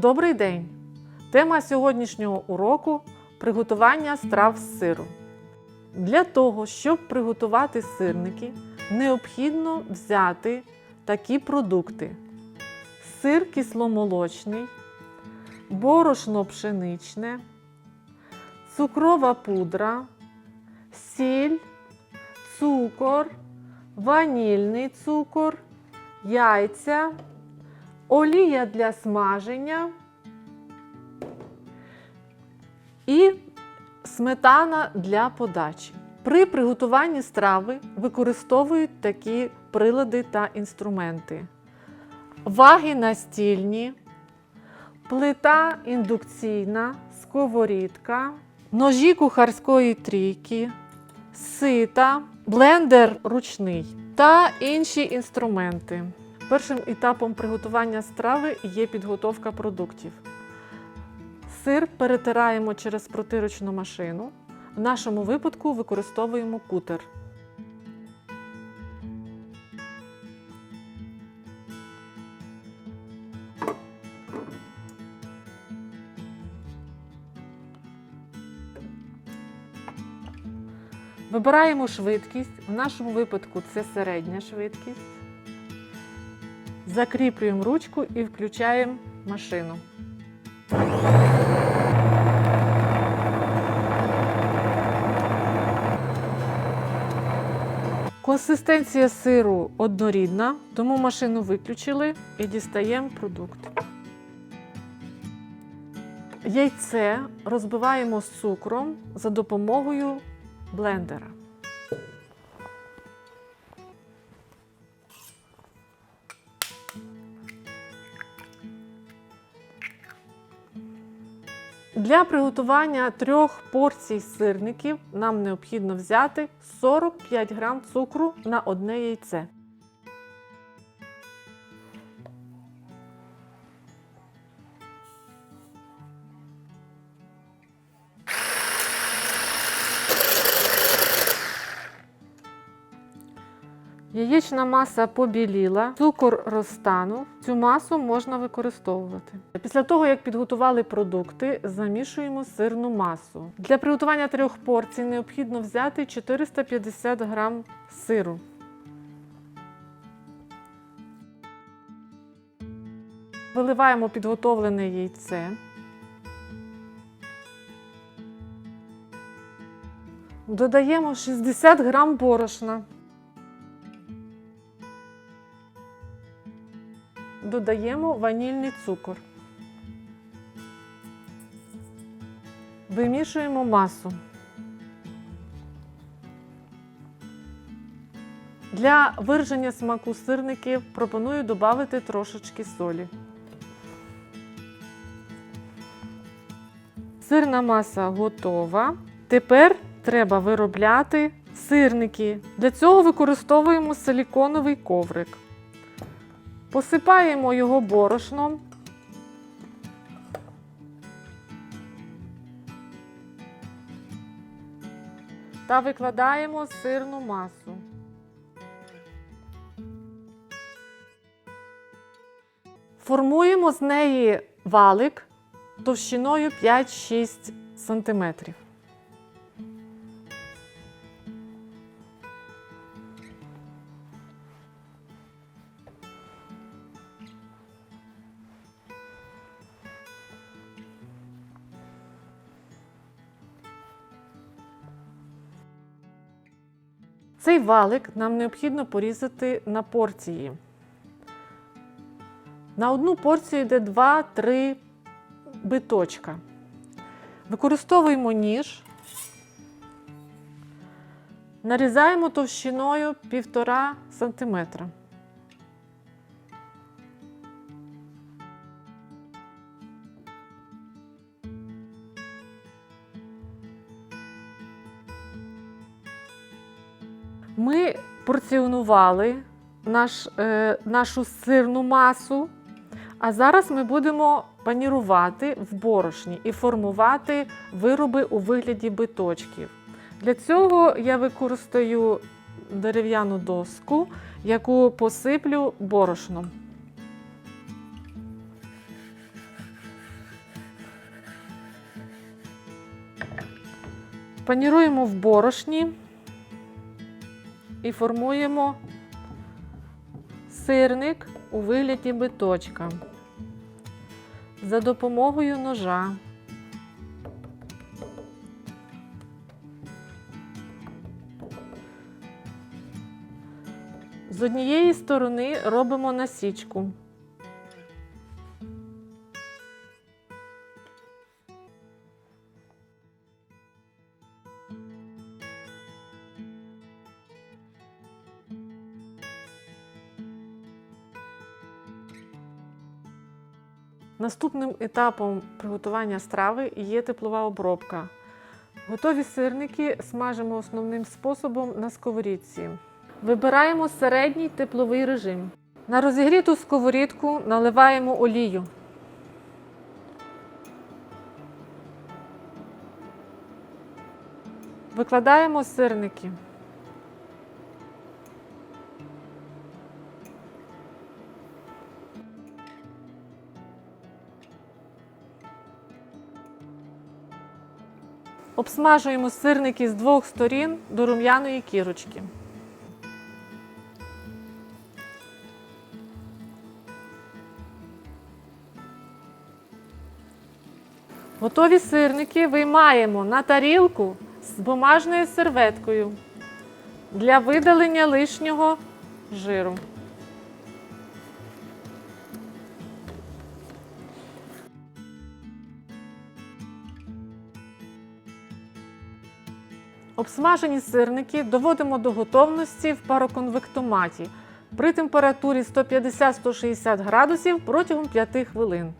Добрий день! Тема сьогоднішнього уроку приготування страв з сиру. Для того, щоб приготувати сирники, необхідно взяти такі продукти: сир кисломолочний, борошно пшеничне, цукрова пудра, сіль, цукор, ванільний цукор, яйця, олія для смаження і сметана для подачі. При приготуванні страви використовують такі прилади та інструменти: ваги настільні, плита індукційна, сковорідка, ножі кухарської трійки, сита, блендер ручний та інші інструменти. Першим етапом приготування страви є підготовка продуктів. Сир перетираємо через протирочну машину. В нашому випадку використовуємо кутер. Вибираємо швидкість. В нашому випадку це середня швидкість. Закріплюємо ручку і включаємо машину. Консистенція сиру однорідна, тому машину виключили і дістаємо продукт. Яйце розбиваємо з цукром за допомогою блендера. Для приготування трьох порцій сирників нам необхідно взяти 45 грам цукру на одне яйце. Яєчна маса побіліла, цукор розтанув. Цю масу можна використовувати. Після того, як підготували продукти, замішуємо сирну масу. Для приготування трьох порцій необхідно взяти 450 грам сиру. Виливаємо підготовлене яйце. Додаємо 60 грам борошна. Додаємо ванільний цукор. Вимішуємо масу. Для вираження смаку сирників пропоную додати трошечки солі. Сирна маса готова. Тепер треба виробляти сирники. Для цього використовуємо силіконовий коврик. Посипаємо його борошном. Та викладаємо сирну масу. Формуємо з неї валик товщиною 5-6 см. Цей валик нам необхідно порізати на порції. На одну порцію йде 2-3 биточка. Використовуємо ніж, нарізаємо товщиною 1,5 см. Ми порціонували наш, е, нашу сирну масу, а зараз ми будемо панірувати в борошні і формувати вироби у вигляді биточків. Для цього я використаю дерев'яну доску, яку посиплю борошном. Паніруємо в борошні і формуємо сирник у вигляді биточка за допомогою ножа. З однієї сторони робимо насічку. Наступним етапом приготування страви є теплова обробка. Готові сирники смажимо основним способом на сковорідці. Вибираємо середній тепловий режим. На розігріту сковорідку наливаємо олію. Викладаємо сирники. Обсмажуємо сирники з двох сторін до рум'яної кірочки. Готові сирники виймаємо на тарілку з бумажною серветкою для видалення лишнього жиру. Обсмажені сирники доводимо до готовності в пароконвектоматі при температурі 150-160 градусів протягом 5 хвилин.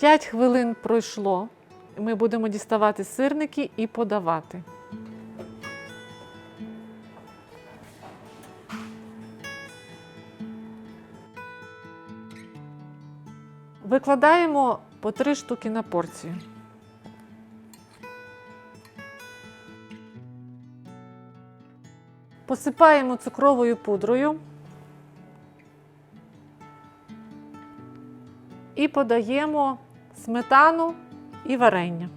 П'ять хвилин пройшло. Ми будемо діставати сирники і подавати. Викладаємо по три штуки на порцію. Посипаємо цукровою пудрою і подаємо сметану і варення.